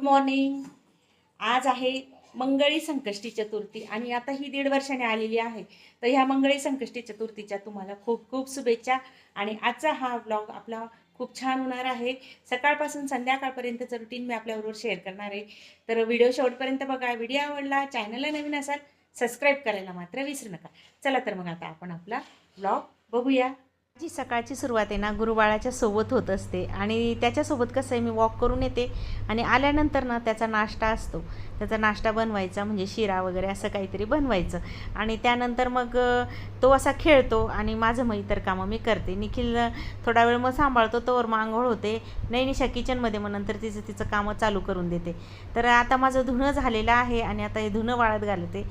Good morning आज आहे मंगळी संकष्टी चतुर्थी आणि आता ही दीड वर्षाने आलेली आहे. तर ह्या मंगळी संकष्टी चतुर्थीच्या तुम्हाला खूप खूप शुभेच्छा आणि आजचा हा ब्लॉग आपला खूप छान होणार आहे. सकाळपासून संध्याकाळपर्यंतचं रुटीन मी आपल्याबरोबर शेअर करणार आहे तर व्हिडिओ शेवटपर्यंत बघा. व्हिडिओ आवडला चॅनलला नवीन असाल सबस्क्राईब करायला मात्र विसरू नका. चला तर मग आता आपण आपला ब्लॉग बघूया. जी सकाळची सुरुवात आहे ना गुरुबाळाच्या सोबत होत असते आणि त्याच्यासोबत कसं आहे मी वॉक करून येते आणि आल्यानंतर ना त्याचा नाश्ता असतो. त्याचा नाश्ता बनवायचा म्हणजे शिरा वगैरे असं काहीतरी बनवायचं आणि त्यानंतर मग तो असा खेळतो आणि माझं मग इतर कामं मी करते. निखिल थोडा वेळ मग सांभाळतो तोवर मग आंघोळ होते. नैनिशा किचनमध्ये मग नंतर तिचं तिचं कामं चालू करून देते. तर आता माझं धुणं झालेलं आहे आणि आता हे धुणं वाळत घालते.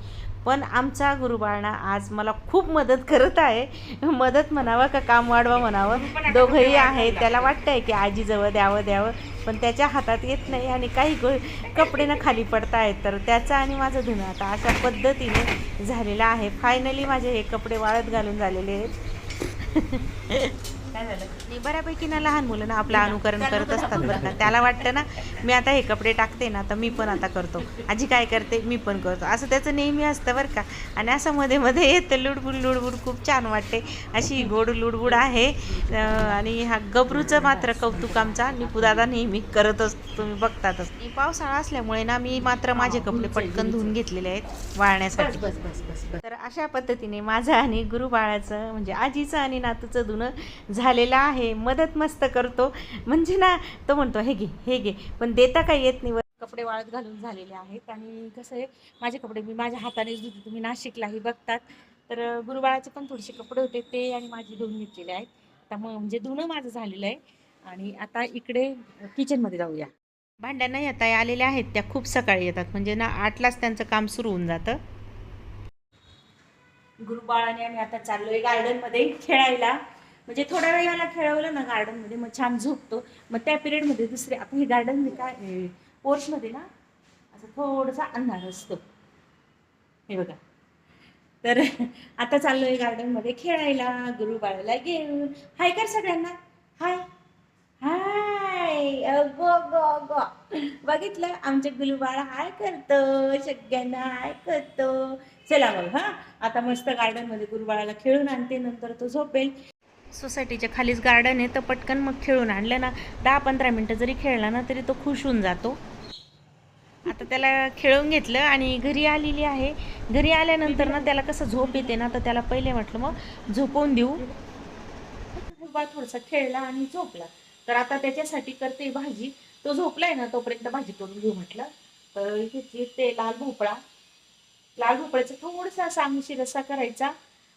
पण आमचा गुरुबाळना आज मला खूप मदत करत आहे. मदत म्हणावं का काम वाढवा म्हणावं? दोघंही आहे? त्याला वाटतंय की आजीजवळ द्यावं द्यावं. पण त्याच्या हातात येत नाही आणि काही गो कपडे ना खाली पडत आहेत. तर त्याचं आणि माझं धुणं आता अशा पद्धतीने झालेलं आहे. फायनली माझे हे कपडे वाळत घालून झालेले आहेत. काय झालं? आणि बऱ्यापैकी ना लहान मुलं ना आपलं अनुकरण करत असतात बरं का. त्याला वाटतं ना मी आता हे कपडे टाकते ना तर मी पण आता करतो. आजी काय करते मी पण करतो. असं त्याचं नेहमी असतं बरं का. आणि असं मध्ये मध्ये येतं लुडबुड लुडबुड खूप छान वाटते. अशी गोड लुडबुड आहे. आणि हा गबरूचं मात्र कौतुक आमचा निपुदादा नेहमी करत असतो तुम्ही बघतातच पावसाळा असल्यामुळे ना मी मात्र माझे कपडे पटकन धुवून घेतलेले आहेत वाळण्यासाठी. बस बस बस बस बस. तर अशा पद्धतीने माझं आणि गुरुबाळाचं म्हणजे आजीचं आणि नातूचं धुणं झालेलं आहे मदत मस्त करतो. म्हणजे ना तो म्हणतो हे घे हे घे. पण देता काही येत नाही. कपडे वाळत घालून झालेले आहेत आणि कसं आहे माझे कपडे मी माझ्या हातानेच धुते. तुम्ही नाशिकलाही बघतात. तर गुरुबाळाचे पण थोडेसे कपडे होते ते आणि माझे धुवून घेतलेले आहेत. त्यामुळे म्हणजे धुणं माझं झालेलं आहे. आणि आता इकडे किचनमध्ये जाऊया. भांड्यांना येता आलेल्या आहेत त्या खूप सकाळी येतात. म्हणजे ना आठलाच त्यांचं काम सुरू होऊन जातं. गुरुबाळाने आम्ही आता चाललोय गार्डनमध्ये खेळायला. म्हणजे थोड्या वेळ याला खेळवलं ना गार्डनमध्ये मग छान झोपतो. मग त्या पिरियडमध्ये दुसरे आता हे गार्डन काय पोर्च मध्ये ना असं थोडासा अंधार असतो. हे बघा. तर आता चाललोय गार्डनमध्ये खेळायला गुरुबाळाला घेऊन. हाय कर सगळ्यांना. हाय हाय गो गो गो. बघितलं? आमच्या गुलुबाळ हाय करतो. सगळ्यांना हाय करतो. चला मग हा? आता मस्त गार्डनमध्ये गुरुबाळाला खेळून आणते नंतर तो झोपेल. सोसायटीच्या खालीच गार्डन आहे तर पटकन मग खेळून आणलं ना. दहा पंधरा मिनटं जरी खेळला ना तरी तो खुश होऊन जातो. आता त्याला खेळून घेतलं आणि घरी आलेली आहे. घरी आल्यानंतर ना त्याला कसं झोप येते ना तर त्याला पहिले म्हटलं मग झोपवून देऊ. थोडसा थोडासा खेळला आणि झोपला. तर आता त्याच्यासाठी करते भाजी. तो झोपलाय ना तोपर्यंत भाजी करून घेऊ म्हटलं. तर ते लाल भोपळा. लाल भोपळ्याचा थोडासा असा आमशी रस्सा करायचा.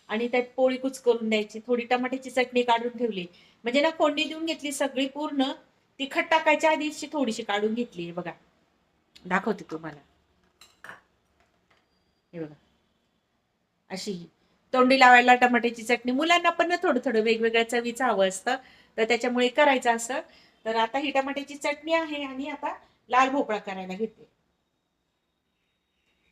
आणि त्यात पोळी कुच करून द्यायची थोडी टमाट्याची चटणी काढून ठेवली. म्हणजे ना फोडणी देऊन घेतली सगळी पूर्ण तिखट टाकायच्या आधीची थोडीशी काढून घेतली. बघा. दाखवते तुम्हाला. हे बघा. अशी तोंडी लावायला टमाट्याची चटणी. मुलांना पण ना थोडं थोडं वेगवेगळ्या चवीचं हवं असतं. तर त्याच्यामुळे करायचं असं. तर आता ही टमाट्याची चटणी आहे आणि आता लाल भोपळा करायला घेते.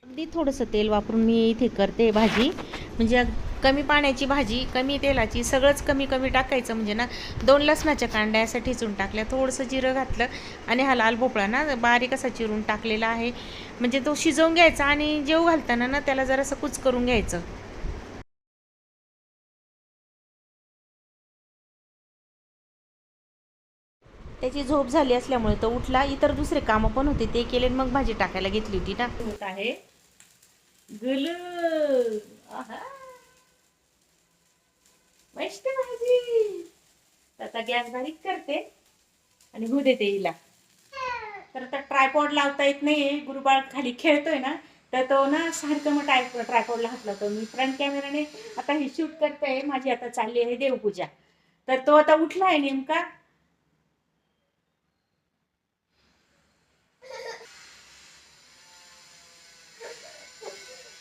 अगदी थोडंसं तेल वापरून मी इथे करते भाजी. म्हणजे कमी पाण्याची भाजी कमी तेलाची सगळंच कमी कमी टाकायचं म्हणजे ना दोन लसणाच्या कांड्या असं टाकल्या थोडंसं जिरं घातलं आणि हा लाल भोपळा ना बारीक असा चिरून टाकलेला आहे. म्हणजे तो शिजवून घ्यायचा आणि जेव घालताना ना त्याला जरासं कुच करून घ्यायचं. त्याची झोप झाली असल्यामुळे तो उठला इतर दुसरे कामं पण होते ते केले मग भाजी टाकायला घेतली होती ना. होत आहे आहा. मस्त भाजी आता गॅस बारीक करते आणि होऊ देते हिला. तर आता ट्रायपॉड लावता येत नाहीये. गुरुबाळ खाली खेळतोय ना तर तो ना सारखं मग टाय ट्रायपॉडला हात लावतो मी फ्रंट कॅमेराने आता ही शूट करते. माझी आता चालली आहे देवपूजा. तर तो आता उठला आहे नेमका.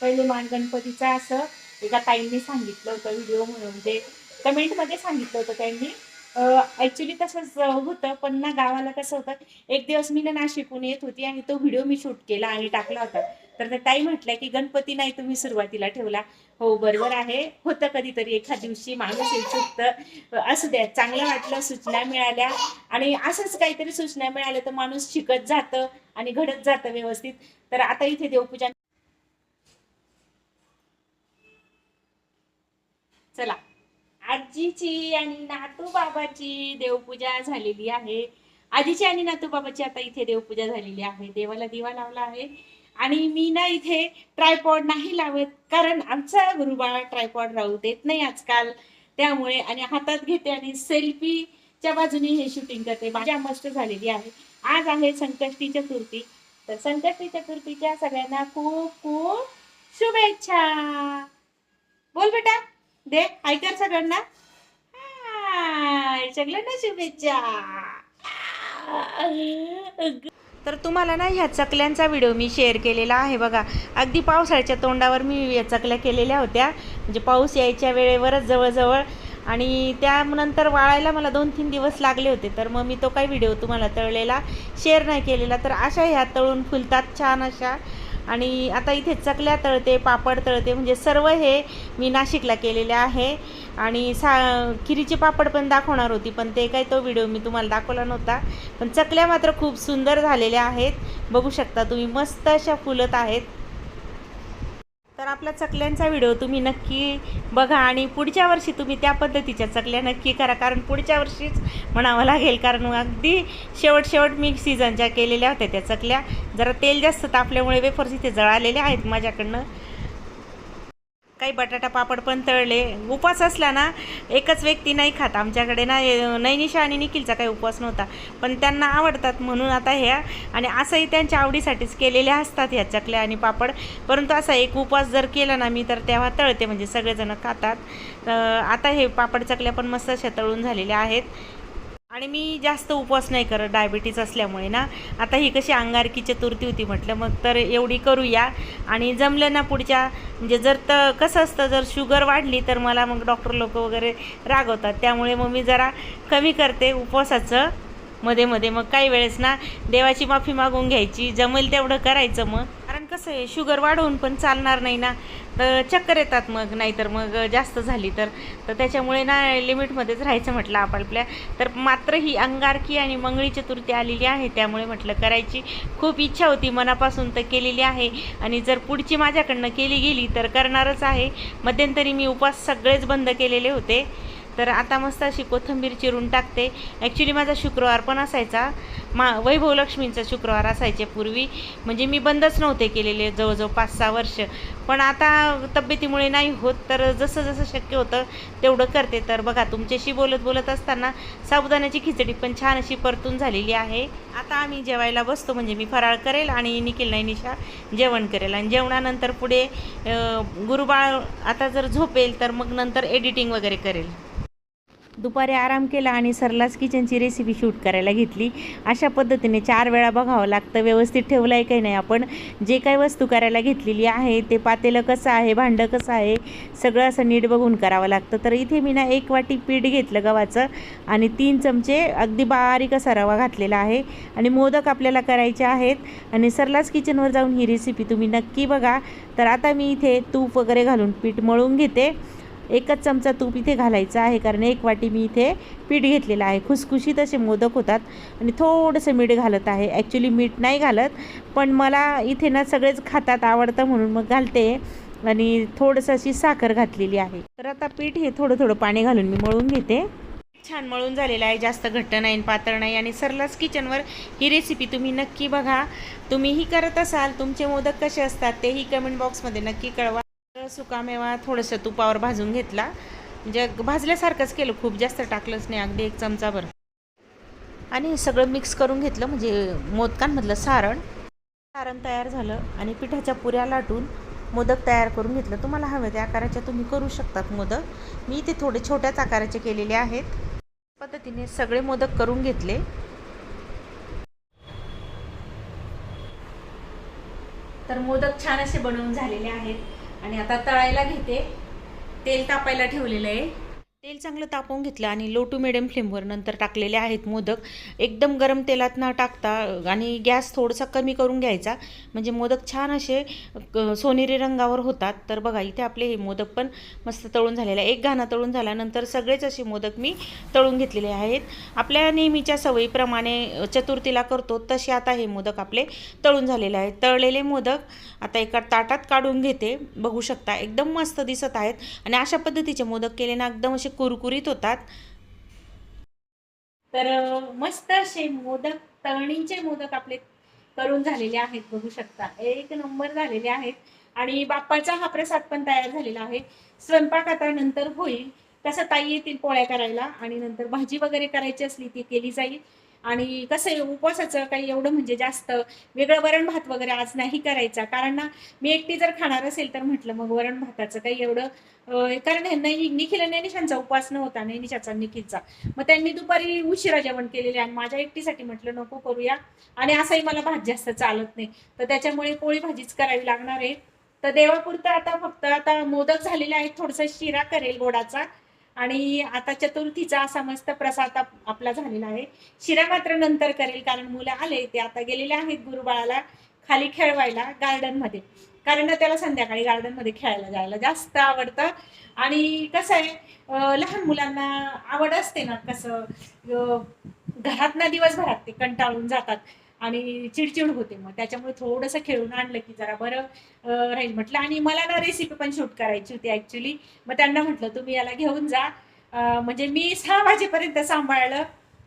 पहिले मान गणपतीचा असं एका ताईंनी सांगितलं होतं व्हिडिओ म्हणून. ते कमेंटमध्ये सांगितलं होतं त्यांनी. ॲक्च्युली तसंच होतं पण ना गावाला कसं होतं एक दिवस मी ना नाशिकहून येत होती आणि तो व्हिडिओ मी शूट केला आणि टाकला होता. तर ताई म्हटल्या की गणपती नाही तुम्ही सुरुवातीला ठेवला. हो बरोबर आहे. होतं कधीतरी एखाद दिवशी माणूस येऊ चुकतं. असू द्या चांगलं वाटलं सूचना मिळाल्या. आणि असंच काहीतरी सूचना मिळाल्या तर माणूस शिकत जातं आणि घडत जातं व्यवस्थित. तर आता इथे देवपूजा चला. आजीची आणि नातू बाबाची देवपूजा झालेली आहे. आजीची आणि नातू बाबाची आता इथे देवपूजा झालेली आहे. देवाला दिवा लावला आहे. आणि मी ना इथे ट्रायपॉड नाही लावत कारण आमचा गुरुबाळा ट्रायपॉड राहू देत नाही आजकाल. त्यामुळे आणि हातात घेते आणि सेल्फीच्या बाजूने हे शूटिंग करते. माझ्या मस्त झालेली आहे. आज आहे संकष्टी चतुर्थी तर संकष्टी चतुर्थीच्या सगळ्यांना खूप खूप शुभेच्छा. बोल बेटा. दे ऐकर सगळ्यांना. हाय सगळ्यांना शुभेच्छा. तर तुम्हाला ना ह्या चकल्यांचा व्हिडिओ मी शेअर केलेला आहे बघा. अगदी पावसाळ्याच्या तोंडावर मी या चकल्या केलेल्या होत्या. म्हणजे पाऊस यायच्या वेळेवरच जवळजवळ. आणि त्यानंतर वाळायला मला दोन तीन दिवस लागले होते तर मग मी तो काही व्हिडिओ तुम्हाला तळलेला शेअर नाही केलेला. तर अशा ह्या तळून फुलतात छान अशा. आणि आता इथे चकल्या तळते पापड तळते म्हणजे सर्व हे मी नाशिकला केलेले आहे. आणि सा खिरीचे पापड पण दाखवणार होती पण ते काय तो व्हिडिओ मी तुम्हाला दाखवला नव्हता. पण चकल्या मात्र खूप सुंदर झालेल्या आहेत. बघू शकता तुम्ही मस्त अशा फुलत आहेत. तर आपला चकल्यांचा व्हिडिओ तुम्ही नक्की बघा आणि पुढच्या वर्षी तुम्ही त्या पद्धतीच्या चकल्या नक्की करा. कारण पुढच्या वर्षीच म्हणावं लागेल कारण अगदी शेवट शेवट मी सीझनच्या केलेल्या होत्या त्या चकल्या जरा तेल जास्त तापल्यामुळे वेफर्स इथे जळालेल्या आहेत माझ्याकडनं. काही बटाटा पापड पण तळले. उपवास असला ना एकच व्यक्ती नाही खात. आमच्याकडे ना नैनिशा आणि निखिलचा काही उपवास नव्हता. पण त्यांना आवडतात म्हणून आता ह्या. आणि असंही त्यांच्या आवडीसाठीच केलेल्या असतात ह्या चकल्या आणि पापड. परंतु असा एक उपवास जर केला ना मी तर तेव्हा तळते. म्हणजे सगळेजण खातात. आता हे पापड चकल्या पण मस्त अशा तळून झालेल्या आहेत. आणि मी जास्त उपवास नाही करत डायबिटीज असल्यामुळे ना. आता ही कशी अंगारकी चतुर्थी होती म्हटलं मग तर एवढी करूया. आणि जमलं ना पुढच्या म्हणजे जर तर कसं असतं जर शुगर वाढली तर मला मग डॉक्टर लोक वगैरे रागवतात. त्यामुळे मग मी जरा कमी करते उपवासाचं. मध्ये मध्ये मग काही वेळेस ना देवाची माफी मागून घ्यायची. जमेल तेवढं करायचं मग. कसं आहे शुगर वाढवून पण चालणार नाही ना. तर चक्कर येतात मग नाहीतर मग जास्त झाली तर. तर त्याच्यामुळे ना लिमिटमध्येच राहायचं म्हटलं आपापल्या तर मात्र ही अंगारकी आणि मंगळी चतुर्थी आलेली आहे त्यामुळे म्हटलं करायची खूप इच्छा होती मनापासून तर केलेली आहे. आणि जर पुढची माझ्याकडनं केली गेली तर करणारच आहे. मध्यंतरी मी उपवास सगळेच बंद केलेले होते. तर आता मस्त अशी कोथिंबीर चिरून टाकते. ॲक्च्युली माझा शुक्रवार पण असायचा. मा वैभवलक्ष्मींचा शुक्रवार असायचे पूर्वी. म्हणजे मी बंदच नव्हते केलेले जवळजवळ पाच सहा वर्ष. पण आता तब्येतीमुळे नाही होत तर जसं जसं शक्य होतं तेवढं करते. तर बघा तुमच्याशी बोलत बोलत असताना साबुदाण्याची खिचडी पण छान अशी परतून झालेली आहे. आता आम्ही जेवायला बसतो म्हणजे मी फराळ करेल आणि निखिल नैनिशा जेवण करेल. आणि जेवणानंतर पुढे गुरुबाळ आता जर झोपेल तर मग नंतर एडिटिंग वगैरे करेल. दुपारी आराम केला आणि सरलाच किचनची रेसिपी शूट करायला घेतली. अशा पद्धतीने चार वेळा बघावं लागतं व्यवस्थित ठेवलं आहे काही नाही आपण? जे काही वस्तू करायला घेतलेली आहे ते पातेलं कसं आहे भांडं कसं आहे सगळं असं नीट बघून करावं लागतं. तर इथे मी ना एक वाटी पीठ घेतलं गव्हाचं आणि तीन चमचे अगदी बारीक असा रवा घातलेला आहे आणि मोदक आपल्याला करायचे आहेत आणि सरलाच किचनवर जाऊन ही रेसिपी तुम्ही नक्की बघा. तर आता मी इथे तूप वगैरे घालून पीठ मळून घेते. एकच चमचा तूप इथे घालायचं आहे कारण एक वाटी मी इथे पीठ घेतलेलं आहे. खुसखुशीत असे मोदक होतात आणि थोडंसं मीठ घालत आहे. ॲक्च्युली मीठ नाही घालत पण मला इथे ना सगळेच खातात आवडतं म्हणून मग घालते आणि थोडंसं अशी साखर घातलेली आहे. तर आता पीठ हे थोडं थोडं पाणी घालून मी मळून घेते. छान मळून झालेलं आहे जास्त घट्ट नाही पातळ नाही. आणि सरलाच किचनवर ही रेसिपी तुम्ही नक्की बघा. तुम्हीही करत असाल तुमचे मोदक कसे असतात तेही कमेंट बॉक्समध्ये नक्की कळवा. सुकामेवा थोडंसं तुपावर भाजून घेतला. म्हणजे भाजल्यासारखंच केलं खूप जास्त टाकलंच नाही अगदी एक चमचाभर. आणि सगळं मिक्स करून घेतलं म्हणजे मोदकांमधलं सारण. सारण तयार झालं आणि पिठाच्या पुऱ्या लाटून मोदक तयार करून घेतलं. तुम्हाला हवे त्या आकाराच्या तुम्ही करू शकतात मोदक. मी ते थोडे छोट्याच आकाराचे केलेले आहेत. पद्धतीने सगळे मोदक करून घेतले. तर मोदक छान असे बनवून झालेले आहेत. आणि आता तळायला घेते. तेल तापायला ठेवलेलं आहे. तेल चांगलं तापवून घेतलं आणि लो टू मिडियम फ्लेमवर नंतर टाकलेले आहेत मोदक. एकदम गरम तेलात न टाकता आणि गॅस थोडासा कमी करून घ्यायचा. म्हणजे मोदक छान असे सोनेरी रंगावर होतात. तर बघा इथे आपले हे मोदक पण मस्त तळून झालेले एक घाणा तळून झाल्यानंतर सगळेच असे मोदक मी तळून घेतलेले आहेत. आपल्या नेहमीच्या सवयीप्रमाणे चतुर्थीला करतो तसे आता हे मोदक आपले तळून झालेले आहेत. तळलेले मोदक आता एका ताटात काढून घेते. बघू शकता एकदम मस्त दिसत आहेत. आणि अशा पद्धतीचे मोदक केले ना एकदम असे कुरकुरीत होतात. तर मस्त असे मोदक तळणीचे मोदक आपले करून झालेले आहेत बघू शकता. एक नंबर झालेले आहेत. आणि बाप्पाचा हा प्रसाद पण तयार झालेला आहे. स्वयंपाक आता नंतर होईल. तसं ताई येतील पोळ्या करायला आणि नंतर भाजी वगैरे करायची असली ती केली जाईल. आणि कसं आहे उपवासाचं काही एवढं म्हणजे जास्त वेगळं वरण भात वगैरे आज नाही करायचा. कारण ना मी एकटी जर खाणार असेल तर म्हटलं मग वरण भाताचं काही एवढं कारण ह्यांना निखिल आणि निशांचा उपवास नव्हता नैनिशाचा निखिलचा. मग त्यांनी दुपारी उशिरा जेवण केलेले आणि माझ्या एकटीसाठी म्हटलं नको करूया. आणि असंही मला भात जास्त चालत नाही. तर त्याच्यामुळे पोळी भाजीच करावी लागणार आहे. तर देवापुरतं आता फक्त आता मोदक झालेले आहेत थोडसा शिरा करेल गोडाचा. आणि आता चतुर्थीचा असा मस्त प्रसाद आप- आपला झालेला आहे. शिरा मात्र नंतर करेल कारण मुलं आले ते आता गेलेले आहेत गुरुबाळाला खाली खेळवायला गार्डनमध्ये. कारण त्याला संध्याकाळी गार्डनमध्ये खेळायला जायला जास्त आवडतं. आणि कसं आहे लहान मुलांना आवड असते ना कसं घरात ना दिवसभरात ते कंटाळून जातात. आणि चिडचिड होते मग. त्याच्यामुळे थोडंसं खेळून आणलं की जरा बरं राहील म्हटलं. आणि मला ना रेसिपी पण शूट करायची होती ॲक्च्युली मग त्यांना म्हटलं तुम्ही याला घेऊन जा. म्हणजे मी सहा वाजेपर्यंत सांभाळलं.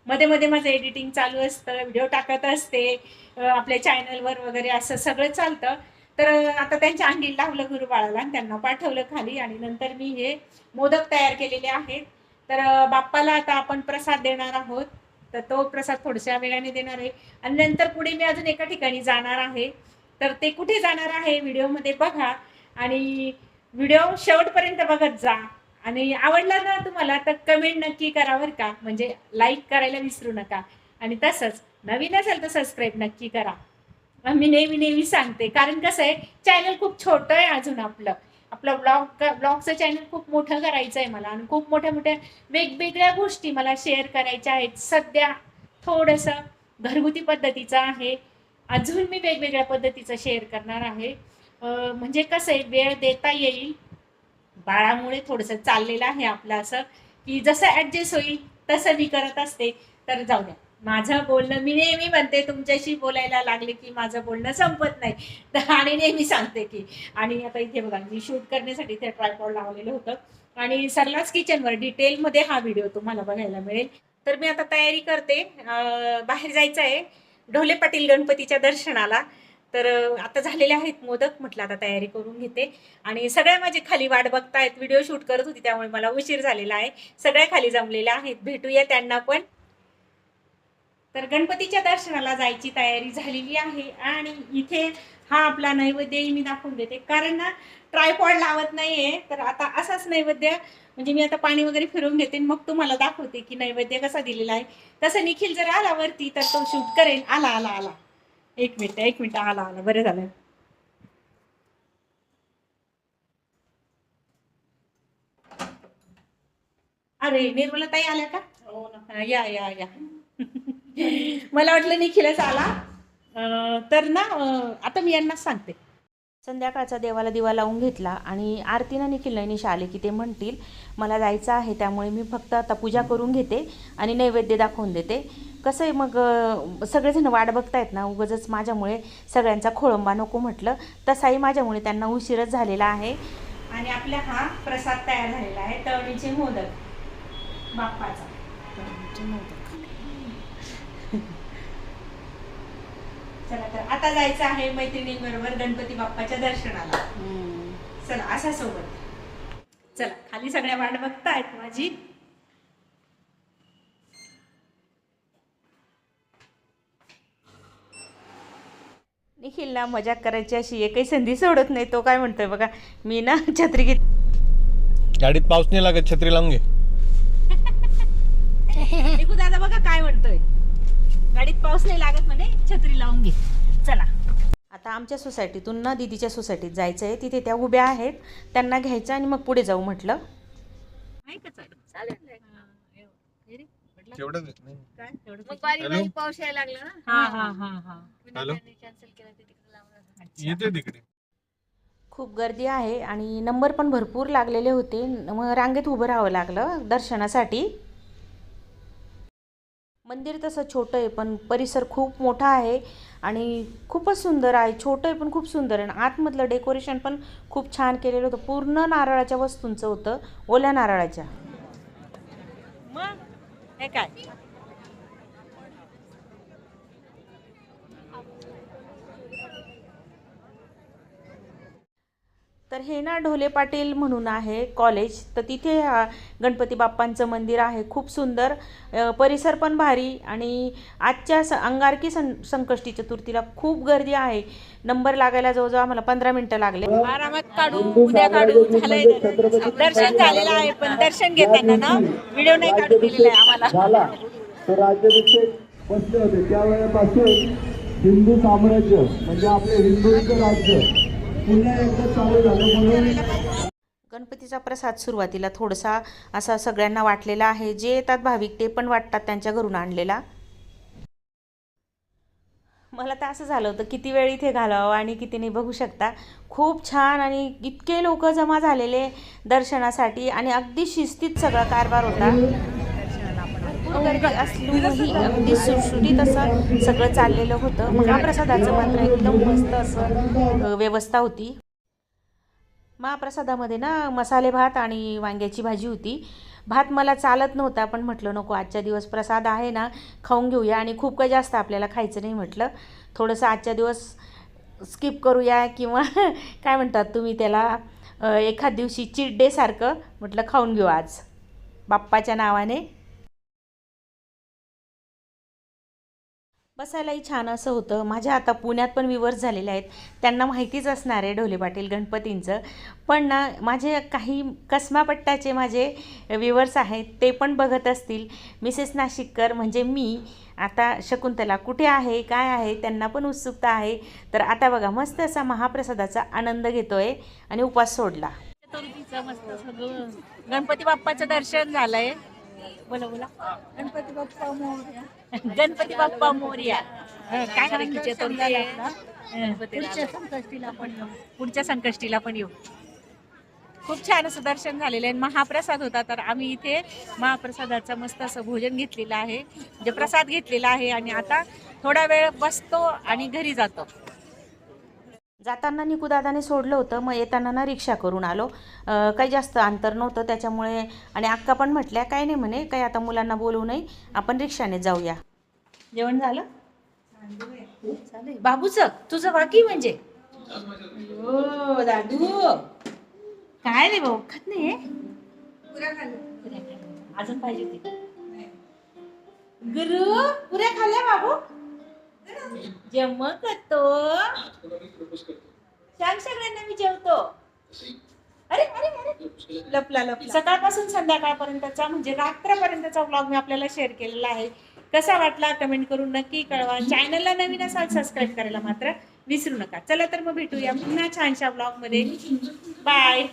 मध्ये मध्ये माझं एडिटिंग चालू असतं व्हिडिओ टाकत असते आपल्या चॅनलवर वगैरे असं सगळं चालतं. तर आता त्यांच्या अंगी लावलं गुरुबाळाला आणि त्यांना पाठवलं खाली आणि नंतर मी हे मोदक तयार केलेले आहेत. तर बाप्पाला आता आपण प्रसाद देणार आहोत. तर तो प्रसाद थोडशा वेळाने देणार आहे. आणि नंतर पुढे मी अजून एका ठिकाणी जाणार आहे. तर ते कुठे जाणार आहे व्हिडिओमध्ये बघा. आणि व्हिडिओ शेवटपर्यंत बघत जा. आणि आवडला ना तुम्हाला तर कमेंट नक्की करा बरं का. म्हणजे लाईक करायला विसरू नका. आणि तसंच नवीन असेल तर सबस्क्राईब नक्की करा. मी नेहमी नेहमी सांगते. कारण कसं आहे चॅनल खूप छोटं आहे अजून आपलं. आपलं ब्लॉग ब्लॉगचं चॅनल खूप मोठं करायचं आहे मला आणि खूप मोठ्या मोठ्या वेगवेगळ्या गोष्टी मला शेअर करायच्या आहेत. सध्या थोडंसं घरगुती पद्धतीचं आहे. अजून मी वेगवेगळ्या पद्धतीचं शेअर करणार आहे. म्हणजे कसं आहे वेळ देता येईल. बाळामुळे थोडंसं चाललेलं आहे आपलं असं की जसं ॲडजस्ट होईल तसं मी करत असते. तर जाऊ द्या. माझं बोलणं मी नेहमी म्हणते तुमच्याशी बोलायला लागले की माझं बोलणं संपत नाही. तर आणि नेहमी सांगते की आणि आता इथे बघा मी शूट करण्यासाठी ते ट्रायपॉड लावलेलं होतं. आणि सरलाच किचनवर डिटेलमध्ये हा व्हिडिओ तुम्हाला बघायला मिळेल. तर मी आता तयारी करते. बाहेर जायचं आहे ढोले पाटील गणपतीच्या दर्शनाला. तर आता झालेले आहेत मोदक म्हटलं आता तयारी करून घेते. आणि सगळ्या माझे खाली वाट बघतायत. व्हिडिओ शूट करत होती त्यामुळे मला उशीर झालेला आहे. सगळ्या खाली जमलेल्या आहेत. भेटूया त्यांना पण. तर गणपतीच्या दर्शनाला जायची तयारी झालेली आहे आणि इथे हा आपला नैवेद्यही मी दाखवून देते. कारण ना ट्रायपॉड लावत नाहीये तर आता असाच नैवेद्य म्हणजे मी आता पाणी वगैरे फिरवून घेते मग तुम्हाला दाखवते की नैवेद्य कसा दिलेला आहे. तसं निखिल जर आला वरती तर तो शूट करेल आला आला आला. एक मिनिट एक मिनिट. आला आला. बरं झालं. अरे निर्मला ताई आल्या का? हा, या या या. मला वाटलं निखिलच आला. तर ना आता मी यांना सांगते. संध्याकाळचा देवाला दिवा लावून घेतला आणि आरतीनं निखिल नैनिशा आले की ते म्हणतील मला जायचं आहे त्यामुळे मी फक्त आता पूजा करून घेते आणि नैवेद्य दाखवून देते. कसं आहे मग सगळेजण वाट बघतायत ना उगजच माझ्यामुळे सगळ्यांचा खोळंबा नको म्हटलं. तसाही माझ्यामुळे त्यांना उशीरच झालेला आहे. आणि आपला हा प्रसाद तयार झालेला आहे तळणीचे मोदक. बाप्पाचा. चला तर आता जायचं आहे मैत्रिणींबरोबर गणपती बाप्पाच्या दर्शनाला. चला असा सोबत चला खाली सगळ्या वाट बघतायत माझी. निखिलला मजाक करायची अशी एकही संधी सोडत नाही तो काय म्हणतोय बघा मी ना छत्री घेत गाडीत पाऊस नाही लागत छत्री लावून घे. दादा बघा काय म्हणतोय. गाडीत पाऊस नाही लागत म्हणे छत्री लावून घे. चला. आता आमच्या सोसायटीतून ना दीदीच्या सोसायटीत जायचं आहे तिथे त्या उभ्या आहेत. त्यांना घ्यायचं आणि मग पुढे जाऊ म्हटलं. आहे का चालू? चालेल ना. एवढं. रे, म्हटलं, तेवढं काय? एवढं मग बारीक हॅलो? बारीक पाऊस यायला लागला ना? हा हा हा हा? कॅन्सल केलं. येते तिकडे खूप गर्दी आहे आणि नंबर पण भरपूर लागलेले होते. मग रांगेत उभं राहावं लागलं दर्शनासाठी. मंदिर तसं छोटं आहे पण परिसर खूप मोठा आहे आणि खूपच सुंदर आहे. छोटं आहे पण खूप सुंदर आहे. आणि आतमधलं डेकोरेशन पण खूप छान केलेलं होतं. पूर्ण नारळाच्या वस्तूंचं होतं ओल्या नारळाच्या. मग? हे काय? तर हे ना ढोले पाटील म्हणून आहे कॉलेज तर तिथे अ, गणपती बाप्पांचं मंदिर आहे. खूप सुंदर परिसर पण भारी आणि आजच्या स अंगारकी सं संकष्टी चतुर्थीला खूप गर्दी आहे. नंबर लागायला जवळजवळ आम्हाला पंधरा मिनटं लागले. आरामात काढू उद्या काढू झालंय दर्शन. झालेलं आहे पण दर्शन घेताना ना. व्हिडिओ नाही काढू दिलेला आहे आम्हाला. झाला. तर राज्याभिषेक बसले होते. त्यावेळेपासून हिंदू साम्राज्य म्हणजे आपले हिंदूंचं राज्य पुन्हा एकदा चालू झालं म्हणून गणपतीचा प्रसाद सुरुवातीला थोडासा असा सगळ्यांना वाटलेला आहे. जे येतात भाविक ते पण वाटतात त्यांच्या घरून आणलेला. मला तर असं झालं होतं किती वेळ इथे घालावं आणि किती नाही बघू शकता. खूप छान आणि इतके लोक जमा झालेले दर्शनासाठी आणि अगदी शिस्तीत सगळा कारभार होता. गर्दी असलूनही अगदी सुटसुटीत असं सगळं चाललेलं होतं. महाप्रसादाचं मात्र एकदम मस्त असं व्यवस्था होती. महाप्रसादामध्ये ना मसाले भात आणि वांग्याची भाजी होती. भात मला चालत नव्हता पण म्हटलं नको आजच्या दिवस प्रसाद आहे ना खाऊन घेऊया. आणि खूप काही जास्त आपल्याला खायचं नाही म्हटलं. थोडंसं आजच्या दिवस स्किप करूया किंवा काय म्हणतात तुम्ही त्याला एखाद दिवशी चिड्डेसारखं डेसारखं म्हटलं खाऊन घेऊ आज. बाप्पाच्या नावाने. बसायलाही छान असं होतं. माझ्या आता पुण्यात पण विवर्स झालेले आहेत. त्यांना माहितीच असणार आहे ढोले पाटील गणपतींचं. पण ना माझे काही कसमापट्टाचे माझे विवर्स आहेत ते पण बघत असतील. मिसेस नाशिककर म्हणजे मी. आता शकुंतला कुठे आहे काय आहे त्यांना पण उत्सुकता आहे. तर आता बघा मस्त असा महाप्रसादाचा आनंद घेतोय आणि उपास सोडला. गणपती बाप्पाचं दर्शन झालंय. बोला बोला. गणपती बाप्पा मोरया. गणपती बाप्पा मोर्या. हं, काय करायची चतुर्थी आहे हं, पुढच्या संकष्टीला आपण येऊ. पुढच्या संकष्टीला पण येऊ. खूप छान असं दर्शन झालेलं आहे. महाप्रसाद होता तर आम्ही इथे महाप्रसादाचं मस्त असं भोजन घेतलेलं आहे. म्हणजे प्रसाद घेतलेला आहे आणि आता थोडा वेळ बसतो आणि घरी जातो. जाताना निकूदादाने सोडलं होतं मग येताना ना रिक्षा करून आलो. काही जास्त अंतर नव्हतं त्याच्यामुळे आणि अक्का पण म्हटल्या काय नाही म्हणे काही आता मुलांना बोलवू नाही आपण रिक्षाने जाऊया. जेवण झालं? चालेल. बाबूच? तुझं बाकी म्हणजे? दादू. काय रे भाऊ खात नाही अजून पाहिजे ते गुरु पुऱ्या खाल्ल्या बाबू? जमक तो सांग सगळ्यांना मी जेवतो. अरे अरे अरे. लपला लपला. सकाळपासून संध्याकाळपर्यंतचा म्हणजे रात्रपर्यंतचा ब्लॉग मी आपल्याला शेअर केलेला आहे. कसा वाटला कमेंट करून नक्की कळवा. चॅनलला नवीन असाल सबस्क्राईब करायला मात्र विसरू नका. चला तर मग भेटूया पुन्हा छानशा ब्लॉगमध्ये बाय